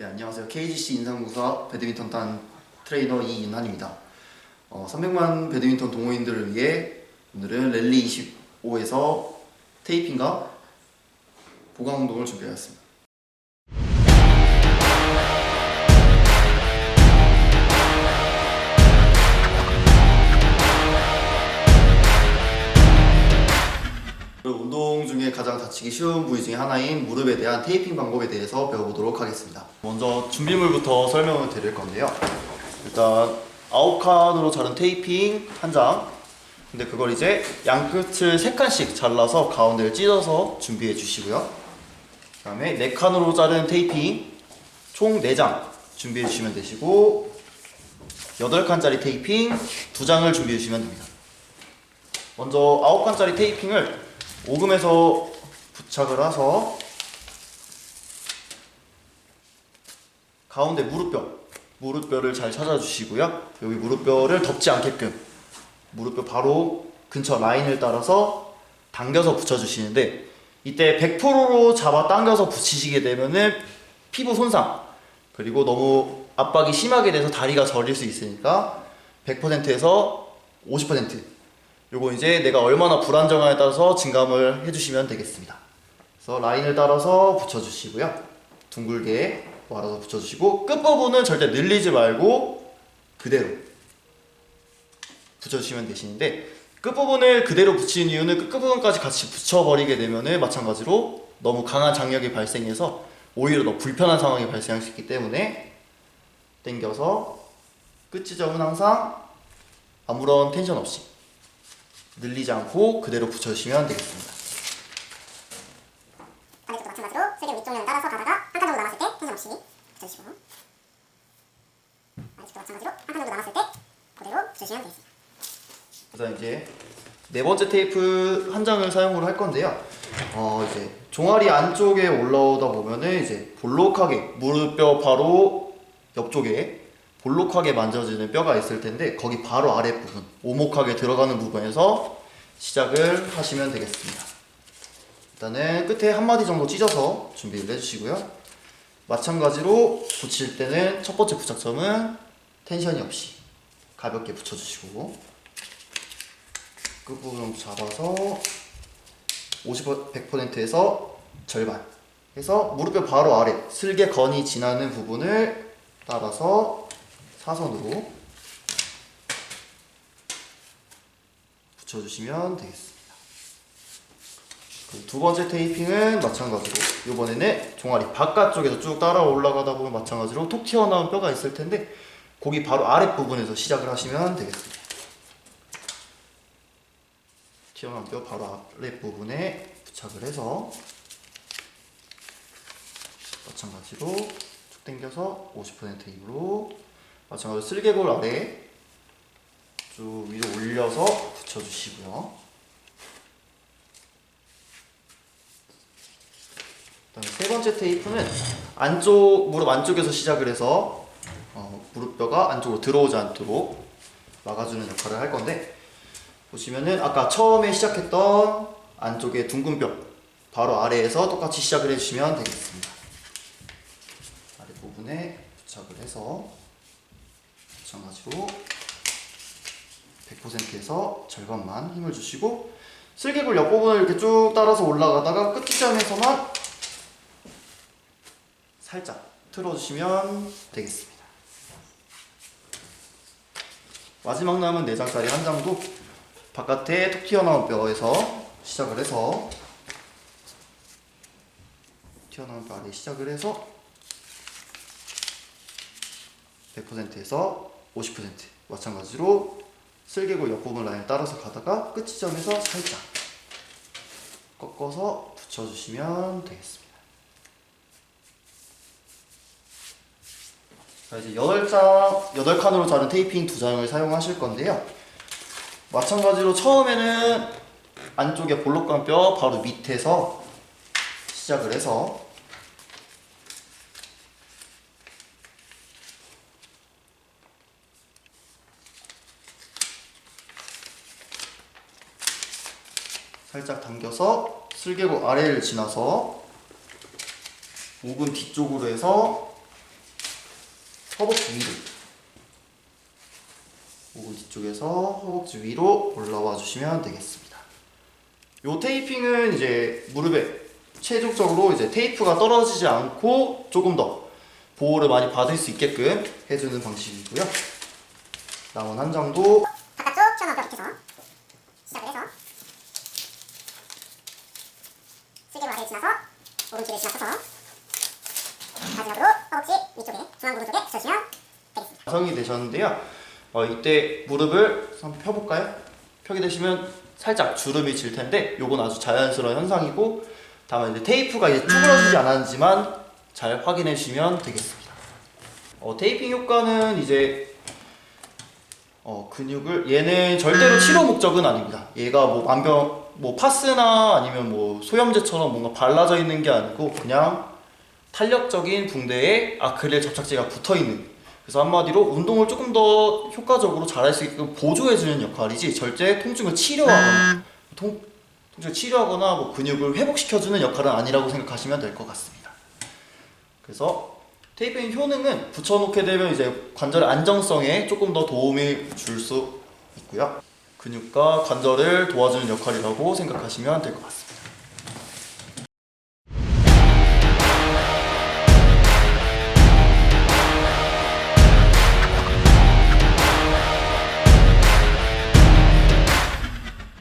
네, 안녕하세요. KGC 인상공사 배드민턴 단 트레이너 이윤환입니다. 어, 300만 배드민턴 동호인들을 위해 오늘은 랠리 25에서 테이핑과 보강 운동을 준비하였습니다. 운동 중에 가장 다치기 쉬운 부위 중에 하나인 무릎에 대한 테이핑 방법에 대해서 배워보도록 하겠습니다. 먼저 준비물부터 설명을 드릴 건데요. 일단 아홉 칸으로 자른 테이핑 한 장. 근데 그걸 이제 양 끝을 세 칸씩 잘라서 가운데를 찢어서 준비해 주시고요. 그다음에 네 칸으로 자른 테이핑 총 네 장 준비해 주시면 되시고 여덟 칸짜리 테이핑 두 장을 준비해 주시면 됩니다. 먼저 아홉 칸짜리 테이핑을 오금에서 부착을 해서 가운데 무릎뼈 무릎뼈를 잘 찾아주시고요. 여기 무릎뼈를 덮지 않게끔 무릎뼈 바로 근처 라인을 따라서 당겨서 붙여주시는데 이때 100%로 잡아 당겨서 붙이시게 되면은 피부 손상 그리고 너무 압박이 심하게 돼서 다리가 저릴 수 있으니까 100%에서 50% 요거 이제 내가 얼마나 불안정하에 따라서 증감을 해주시면 되겠습니다. 그래서 라인을 따라서 붙여주시고요. 둥글게 말아서 붙여주시고 끝부분은 절대 늘리지 말고 그대로 붙여주시면 되시는데 끝부분을 그대로 붙이는 이유는 끝부분까지 같이 붙여버리게 되면은 마찬가지로 너무 강한 장력이 발생해서 오히려 더 불편한 상황이 발생할 수 있기 때문에 당겨서 끝 지점은 항상 아무런 텐션 없이 늘리지 않고 그대로 붙여주시면 되겠습니다. 반대쪽도 마찬가지로 슬림 위쪽면 따라서 가다가 한 칸 정도 남았을 때 텐션 없이 붙여주시고 반대쪽도 마찬가지로 한 칸 정도 남았을 때 그대로 붙여주시면 되겠습니다. 그래서 이제 네 번째 테이프 한 장을 사용을 할 건데요. 어 이제 종아리 안쪽에 올라오다 보면은 이제 볼록하게 무릎뼈 바로 옆쪽에 볼록하게 만져지는 뼈가 있을 텐데 거기 바로 아랫 부분 오목하게 들어가는 부분에서 시작을 하시면 되겠습니다. 일단은 끝에 한 마디 정도 찢어서 준비를 해주시고요. 마찬가지로 붙일 때는 첫 번째 부착점은 텐션이 없이 가볍게 붙여주시고 끝부분 잡아서 50, 100%에서 절반 해서 무릎뼈 바로 아래 슬개 건이 지나는 부분을 따라서 사선으로 붙여주시면 되겠습니다. 두 번째 테이핑은 마찬가지로 이번에는 종아리 바깥쪽에서 쭉 따라 올라가다 보면 마찬가지로 톡 튀어나온 뼈가 있을 텐데 거기 바로 아랫 부분에서 시작을 하시면 되겠습니다. 튀어나온 뼈 바로 아랫 부분에 부착을 해서 마찬가지로 쭉 당겨서 50% 힘으로 마찬가지로 슬개골 아래 쭉 위로 올려서 붙여주시고요. 세 번째 테이프는 안쪽 무릎 안쪽에서 시작을 해서 어, 무릎뼈가 안쪽으로 들어오지 않도록 막아주는 역할을 할 건데 보시면은 아까 처음에 시작했던 안쪽에 둥근 뼈 바로 아래에서 똑같이 시작을 해주시면 되겠습니다. 아래 부분에 부착을 해서 마찬가지로 100%에서 절반만 힘을 주시고 슬개골 옆부분을 이렇게 쭉 따라서 올라가다가 끝 지점에서만 살짝 틀어주시면 되겠습니다. 마지막 남은 4장짜리 한 장도 바깥에 톡 튀어나온 뼈에서 시작을 해서 튀어나온 뼈 아래 시작을 해서 100%에서 50% 마찬가지로 슬개골 옆부분 라인을 따라서 가다가 끝 지점에서 살짝 꺾어서 붙여주시면 되겠습니다. 자 이제 8장, 8칸으로 자른 테이핑 두 장을 사용하실 건데요. 마찬가지로 처음에는 안쪽에 볼록감 뼈 바로 밑에서 시작을 해서 살짝 당겨서 슬개골 아래를 지나서 목은 뒤쪽으로 해서 허벅지 위로 목을 뒤쪽에서 허벅지 위로 올라와 주시면 되겠습니다. 요 테이핑은 이제 무릎에 최종적으로 이제 테이프가 떨어지지 않고 조금 더 보호를 많이 받을 수 있게끔 해주는 방식이고요. 남은 한 장도 바깥쪽 튀어나온 뼈 밑에서 시작을 해서 슬개로 아래를 지나서 오른쪽에 지나쳐서 마지막으로 허벅지 위쪽에 중앙 부분 쪽에 붙여주시면 되겠습니다. 완성이 되셨는데요. 어, 이때 무릎을 한번 펴볼까요? 펴게 되시면 살짝 주름이 질 텐데 요건 아주 자연스러운 현상이고 다만 이제 테이프가 이제 쭈그러지지 않았지만 잘 확인해 주시면 되겠습니다. 어, 테이핑 효과는 이제 어, 근육을 얘는 절대로 치료 목적은 아닙니다. 얘가 뭐 만병 뭐 파스나 아니면 뭐 소염제처럼 뭔가 발라져 있는 게 아니고 그냥 탄력적인 붕대에 아크릴 접착제가 붙어 있는 그래서 한마디로 운동을 조금 더 효과적으로 잘할 수 있게끔 보조해주는 역할이지 절대 통증을 치료하거나 통, 통증을 치료하거나 뭐 근육을 회복시켜주는 역할은 아니라고 생각하시면 될 것 같습니다. 그래서 테이핑 효능은 붙여놓게 되면 이제 관절의 안정성에 조금 더 도움을 줄수 있고요. 근육과 관절을 도와주는 역할이라고 생각하시면 될 것 같습니다.